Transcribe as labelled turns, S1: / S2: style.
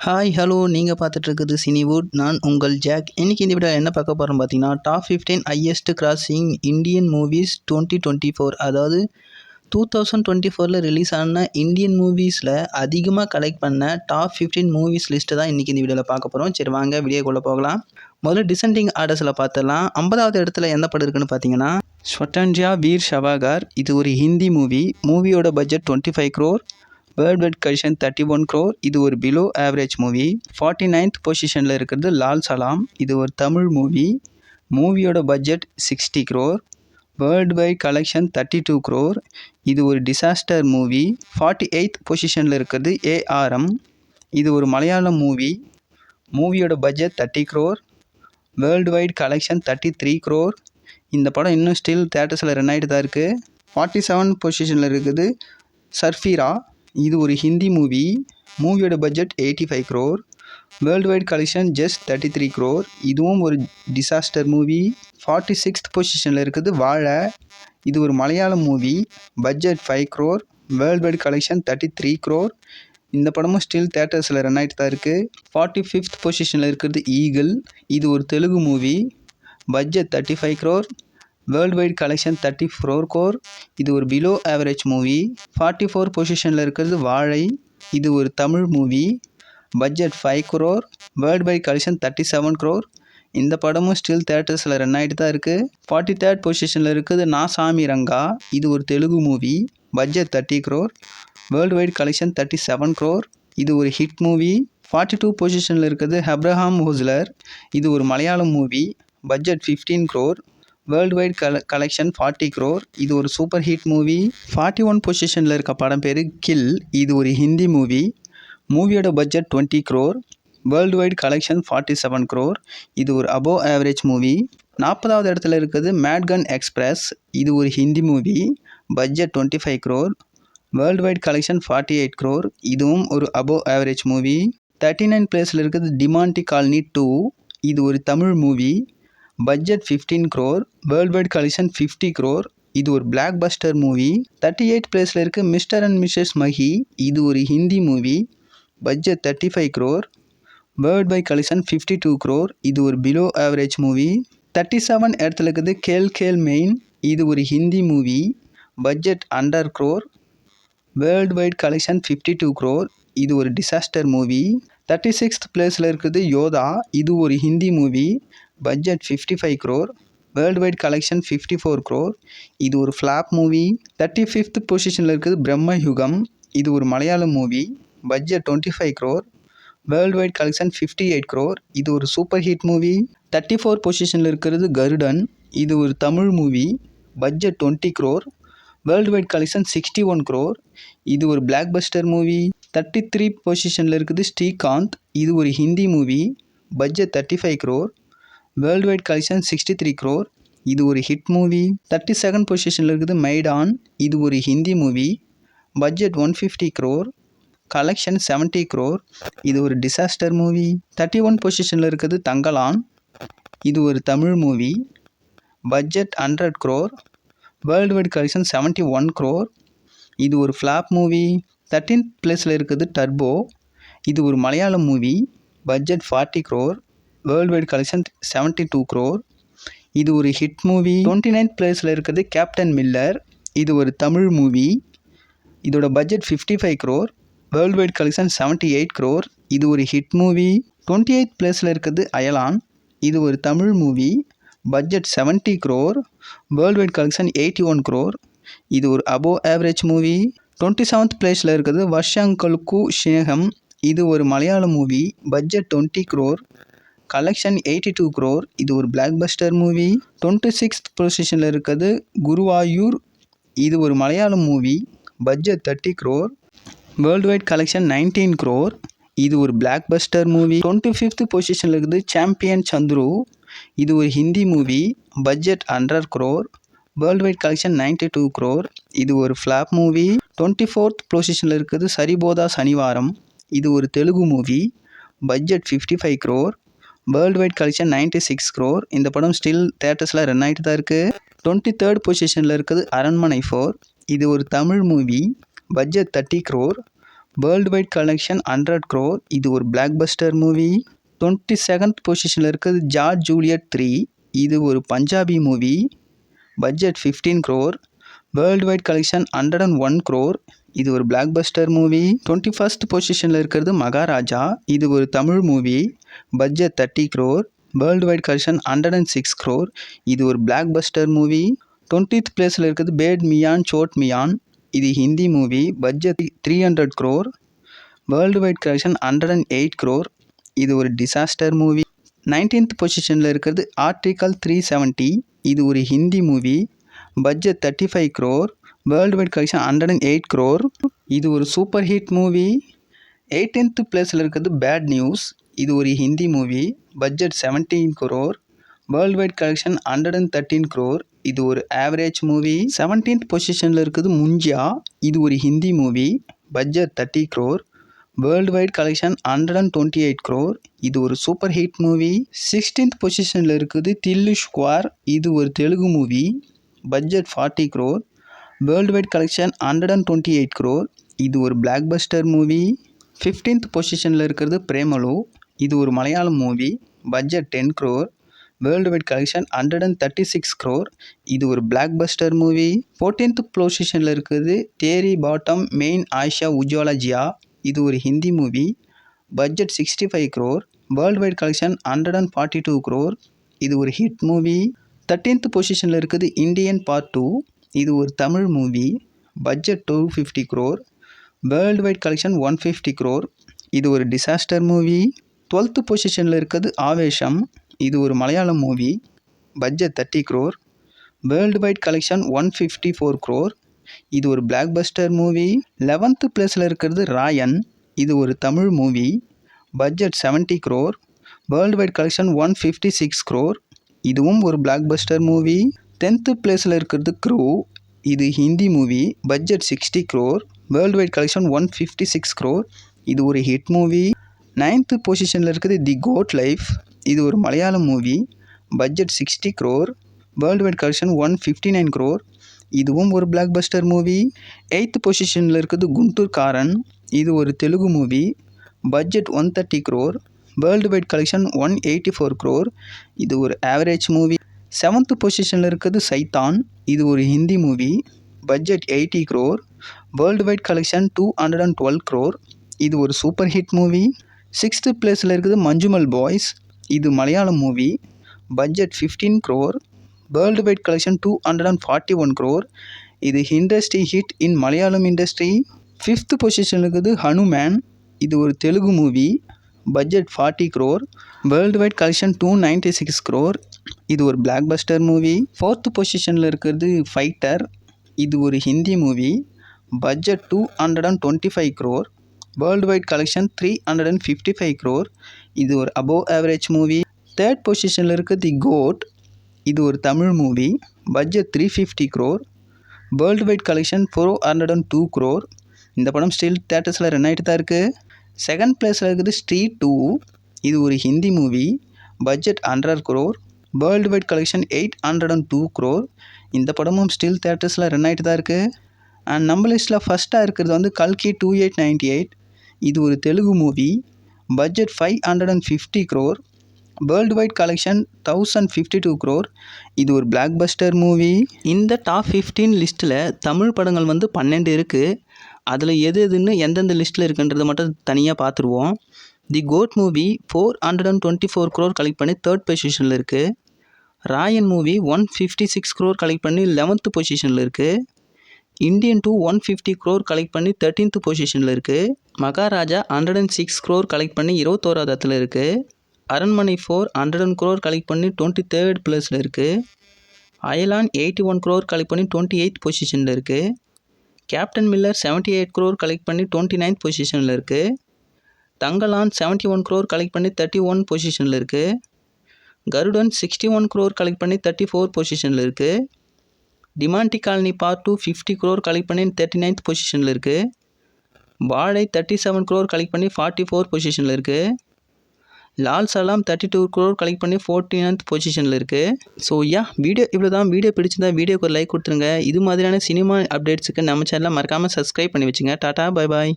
S1: Hi hello நீங்கள் பார்த்துட்ருக்குது Cinewood நான் உங்கள் ஜாக் இன்றைக்கி இந்த வீடியோவில் என்ன பார்க்க போகிறோம் பார்த்தீங்கன்னா top fifteen highest grossing Indian movies twenty twenty four அதாவது டூ தௌசண்ட் டுவெண்ட்டி ஃபோரில் ரிலீஸ் ஆன இந்தியன் மூவிஸில் அதிகமாக கலெக்ட் பண்ண டாப் ஃபிஃப்டீன் மூவிஸ் லிஸ்ட்டு தான் இன்றைக்கி இந்த வீடியோவில் பார்க்க போகிறோம் சரி வாங்க வீடியோக்குள்ளே போகலாம். முதல்ல டிசெண்டிங் ஆர்டர்ஸில் பார்த்துடலாம். ஐம்பதாவது இடத்துல எந்த படம் இருக்குன்னு பார்த்தீங்கன்னா ஸ்வட்டன்ஜியா வீர் ஷவாகார் இது ஒரு ஹிந்தி மூவி மூவியோட budget twenty five crore worldwide collection thirty one crore இது ஒரு below average movie forty ninth பொசிஷனில் இருக்கிறது லால் சலாம் இது ஒரு தமிழ் மூவி மூவியோட budget sixty crore worldwide collection thirty two crore இது ஒரு டிசாஸ்டர் மூவி ஃபார்ட்டி எயித் பொசிஷனில் இருக்கிறது ஏஆர்எம் இது ஒரு மலையாளம் மூவி மூவியோட budget thirty crore worldwide collection thirty three crore இந்த படம் இன்னும் ஸ்டில் தேட்டர்ஸில் ரன் ஆகிட்டு தான் இருக்குது ஃபார்ட்டி செவன் பொசிஷனில் இருக்குது சர்ஃபீரா இது ஒரு ஹிந்தி மூவி மூவியோட budget eighty five crore worldwide collection just thirty three crore இதுவும் ஒரு டிசாஸ்டர் மூவி ஃபார்ட்டி சிக்ஸ்த் பொசிஷனில் இருக்குது வாழை. இது ஒரு Malayalam movie budget five crore worldwide collection thirty three crore இந்த படமும் ஸ்டில் தேட்டர்ஸில் ரன் ஆகிட்டு தான் இருக்குது ஃபார்ட்டி ஃபிஃப்த் பொசிஷனில் இருக்கிறது ஈகிள் இது ஒரு Telugu movie budget thirty five crore worldwide collection thirty four crore இது ஒரு below average movie forty four பொசிஷனில் இருக்கிறது வாழை. இது ஒரு Tamil movie budget five crore worldwide collection thirty seven crore இந்த படமும் ஸ்டில் தேட்டர்ஸில் ரன் ஆகிட்டு தான் இருக்குது ஃபார்ட்டி தேர்ட் பொசிஷனில் இருக்குது நாசாமி ரங்கா. இது ஒரு Telugu movie budget thirty crore world wide collection thirty seven crore இது ஒரு ஹிட் மூவி ஃபார்ட்டி டூ பொசிஷனில் இருக்குது ஹப்ரஹாம் ஹோஸ்லர் இது ஒரு Malayalam movie budget fifteen crore worldwide கல கலெக்ஷன் ஃபார்ட்டி க்ரோர் இது ஒரு super hit movie forty one பொசிஷனில் இருக்க படம் பேர் கில் இது ஒரு ஹிந்தி மூவி மூவியோட budget twenty crore worldwide collection forty seven crore இது ஒரு அபோவ் ஆவரேஜ் மூவி நாற்பதாவது இடத்துல இருக்குது மேட்கன் எக்ஸ்பிரஸ் இது ஒரு Hindi movie budget twenty five crore worldwide collection forty eight crore இதுவும் ஒரு above average movie thirty nine பிளேஸில் இருக்குது டிமாண்டி காலனி டூ இது ஒரு Tamil movie budget fifteen crore worldwide collection fifty crore இது ஒரு blockbuster movie thirty eight பிளேஸில் இருக்குது மிஸ்டர் அண்ட் மிஸ்ஸஸ் மஹி இது ஒரு Hindi movie budget thirty five crore worldwide collection fifty two crore இது ஒரு below average movie thirty seven இடத்துல இருக்குது கேல் கேல் மெயின் இது ஒரு Hindi movie budget under crore worldwide collection fifty two crore இது ஒரு டிசாஸ்டர் மூவி தேர்ட்டி சிக்ஸ்த் பிளேஸில் இருக்குது யோதா இது ஒரு Hindi movie budget fifty five crore worldwide collection fifty four crore இது ஒரு ஃப்ளாப் மூவி தேர்ட்டி ஃபிஃப்த் பொசிஷனில் இருக்குது பிரம்ம யுகம் இது ஒரு Malayalam movie budget twenty five crore worldwide collection fifty eight crore இது ஒரு super hit movie thirty four பொசிஷனில் இருக்கிறது கருடன் இது ஒரு Tamil movie budget twenty crore worldwide collection sixty one crore இது ஒரு blockbuster movie thirty three பொசிஷனில் இருக்குது ஸ்ரீகாந்த் இது ஒரு Hindi movie budget thirty five crore worldwide collection sixty three crore இது ஒரு ஹிட் மூவி தேர்ட்டி செகண்ட் பொசிஷனில் இருக்குது மைடான் இது ஒரு Hindi movie budget one fifty crore collection seventy crore இது ஒரு டிசாஸ்டர் மூவி தேர்ட்டி ஒன் பொசிஷனில் இருக்குது தங்கலான் இது ஒரு Tamil movie budget hundred crore worldwide collection seventy one crore இது ஒரு ஃப்ளாப் மூவி தேர்ட்டீன் பிளேஸில் இருக்குது டர்போ இது ஒரு Malayalam movie budget forty crore world wide collection seventy two crore இது ஒரு ஹிட் மூவி டுவெண்ட்டி நைன்த் பிளேஸில் இருக்குது கேப்டன் மில்லர் இது ஒரு தமிழ் மூவி இதோட budget fifty five crore world wide collection seventy eight crore இது ஒரு ஹிட் மூவி டுவெண்ட்டி எயிட் பிளேஸில் இருக்குது அயலான் இது ஒரு Tamil movie budget seventy crore world wide collection eighty one crore இது ஒரு above average movie twenty seventh பிளேஸில் இருக்குது வர்ஷங்கலுக்கு ஸ்னேகம் இது ஒரு மலையாள movie budget twenty crore collection eighty two crore இது ஒரு blockbuster movie twenty sixth பொசிஷனில் இருக்கிறது குருவாயூர். இது ஒரு Malayalam movie budget thirty crore world wide collection nineteen crore இது ஒரு blockbuster movie twenty fifth பொசிஷனில் இருக்குது சாம்பியன் சந்துரு இது ஒரு Hindi movie budget hundred crore world wide collection ninety two crore இது ஒரு ஃப்ளாப் மூவி டுவெண்ட்டி ஃபோர்த் பொசிஷனில் இருக்குது சரிபோதா சனிவாரம் இது ஒரு Telugu movie budget fifty five crore world wide collection ninety six crore இந்த படம் ஸ்டில் தேட்டர்ஸில் ரன் ஆகிட்டு தான் இருக்குது டுவெண்ட்டி தேர்ட் பொசிஷனில் இருக்குது அரண்மனை ஃபோர் இது ஒரு Tamil movie budget thirty crore world wide collection hundred crore இது ஒரு blockbuster movie twenty second பொசிஷனில் இருக்குது ஜார்ஜ் ஜூலியட் த்ரீ இது ஒரு Punjabi movie budget fifteen crore world wide collection hundred and one crore இது ஒரு blockbuster movie twenty first பொசிஷனில் இருக்கிறது மகாராஜா. இது ஒரு Tamil movie budget thirty crore world wide collection hundred and six crore இது ஒரு பிளாக் பஸ்டர் மூவி டுவெண்ட்டித் பிளேஸில் இருக்கிறது பேட் மியான் சோட் மியான் இது Hindi movie budget three hundred crore world wide collection hundred and eight crore இது ஒரு டிசாஸ்டர் மூவி நைன்டீன்த் பொசிஷனில் இருக்கிறது article three seventy இது ஒரு Hindi movie budget thirty five crore world wide collection hundred and eight crore இது ஒரு super hit movie eighteenth பிளேஸில் இருக்கிறது பேட் நியூஸ் இது ஒரு Hindi movie budget seventeen crore world wide collection hundred and thirteen crore இது ஒரு average movie seventeenth பொசிஷனில் இருக்குது முஞ்சியா இது ஒரு Hindi movie budget thirty crore world wide collection hundred and twenty eight crore இது ஒரு சூப்பர் ஹிட் மூவி சிக்ஸ்டீன்த் பொசிஷனில் இருக்குது தில்லு ஸ்குவார் இது ஒரு Telugu movie budget forty crore world wide collection hundred and twenty eight crore இது ஒரு blockbuster movie fifteenth பொசிஷனில் இருக்கிறது பிரேமலு இது ஒரு Malayalam movie budget ten crore world wide collection hundred and thirty six crore இது ஒரு பிளாக் பஸ்டர் மூவி ஃபோர்டீன்த் பொசிஷனில் இருக்கிறது தேரி பாட்டம் மெயின் ஆயிஷா உஜ்வாலா ஜியா இது ஒரு Hindi movie budget sixty five crore world wide collection hundred and forty two crore இது ஒரு hit movie thirteenth பொசிஷனில் இருக்குது இந்தியன் பார்ட் டூ இது ஒரு Tamil movie budget two fifty crore world wide collection one fifty crore இது ஒரு disaster movie twelfth பொசிஷனில் இருக்கிறது ஆவேஷம் இது ஒரு Malayalam movie budget thirty crore world wide collection one fifty four crore இது ஒரு பிளாக் பஸ்டர் மூவி லெவன்த்து பிளேஸில் இருக்கிறது ராயன் இது ஒரு Tamil movie budget seventy crore world wide collection one fifty six crore இதுவும் ஒரு பிளாக் பஸ்டர் மூவி டென்த்து பிளேஸில் இருக்கிறது க்ரூ இது Hindi movie budget sixty crore world wide collection one fifty six crore இது ஒரு ஹிட் மூவி நைன்த்து பொசிஷனில் இருக்குது தி code life இது ஒரு Malayalam movie budget sixty crore world wide collection one fifty nine crore இதுவும் ஒரு பிளாக் பஸ்டர் மூவி எயித்து பொசிஷனில் இருக்குது குண்டூர் காரன் இது ஒரு Telugu movie budget one thirty crore world wide collection one eighty four crore இது ஒரு ஆவரேஜ் மூவி செவன்த்து பொசிஷனில் இருக்குது சைத்தான். இது ஒரு Hindi movie budget eighty crore world wide collection two hundred and twelve crore இது ஒரு சூப்பர் ஹிட் மூவி சிக்ஸ்த்து பிளேஸில் இருக்குது மஞ்சுமல் பாய்ஸ் இது Malayalam movie budget fifteen crore world wide collection two hundred and forty one crore இது industry hit in Malayalam industry fifth position இருக்குது ஹனுமேன் இது ஒரு Telugu movie budget forty crore world wide collection two ninety six crore இது ஒரு blockbuster movie fourth பொசிஷனில் இருக்கிறது fighter இது ஒரு Hindi movie budget two hundred and twenty five crore world wide collection three hundred and fifty five crore இது ஒரு above average movie third பொசிஷனில் இருக்குது தி கோட் இது ஒரு Tamil movie budget three fifty crore world wide collection four hundred and two crore இந்த படம் still தேட்டர்ஸில் run ஆகிட்டு தான் இருக்குது செகண்ட் பிளேஸில் இருக்குது ஸ்ட்ரீட் டூ இது ஒரு Hindi movie budget hundred crore world wide collection eight hundred and two crore இந்த படமும் ஸ்டில் தேட்டர்ஸில் ரன் ஆகிட்டு தான் இருக்குது அண்ட் நம்ம லிஸ்ட்டில் ஃபஸ்ட்டாக இருக்கிறது வந்து கல்கி டூ எயிட் நைன்டி எயிட் இது ஒரு Telugu movie budget five hundred and fifty crore world wide collection thousand fifty two crore இது ஒரு பிளாக் பஸ்டர் மூவி இந்த டாப் ஃபிஃப்டீன் லிஸ்ட்டில் தமிழ் படங்கள் வந்து பன்னெண்டு இருக்குது அதில் எது எதுன்னு எந்தெந்த லிஸ்ட்டில் இருக்குன்றதை மட்டும் தனியாக பார்த்துருவோம். The GOAT movie four hundred and twenty four crore collect பண்ணி தேர்ட் பொசிஷனில் இருக்குது Raayan movie one fifty six crore collect பண்ணி லெவன்த்து பொசிஷனில் இருக்குது Indian two one fifty crore collect பண்ணி தேர்ட்டீன்த் பொசிஷனில் இருக்குது Maharaja hundred and six crore collect பண்ணி இருபத்தோராவது இடத்துல இருக்குது Aranmanai four hundred and crore collect பண்ணி டுவெண்ட்டி தேர்ட் ப்ளஸில் இருக்குது Ayalaan eighty one crore collect பண்ணி டுவெண்ட்டி எயித் பொசிஷனில் இருக்குது Captain Miller seventy eight crore collect பண்ணி டுவெண்ட்டி நைன்த் பொசிஷனில் இருக்குது Thangalaan seventy one crore collect பண்ணி தேர்ட்டி ஒன் பொசிஷனில் இருக்குது Garudan sixty one crore collect பண்ணி தேர்ட்டி ஃபோர் பொசிஷனில் இருக்குது Demonte colony part two fifty crore collect பண்ணி தேர்ட்டி நைன்த் பொசிஷனில் இருக்குது Vaazhai thirty seven crore collect பண்ணி ஃபார்ட்டி ஃபோர் பொசிஷனில் இருக்குது Lal Salaam thirty two crore collect பண்ணி ஃபோர்ட்டி நைன்த் பொசிஷனில் இருக்குது ஸோ யா வீடியோ இவ்வளோ தான் வீடியோ பிடிச்சிருந்தா வீடியோக்கு ஒரு லைக் கொடுத்துருங்க. இது மாதிரியான சினிமா அப்டேட்ஸுக்கு நம்ம சேனலை மறக்காமல் சப்ஸ்கிரைப் பண்ணி வச்சுங்க. Tata bye bye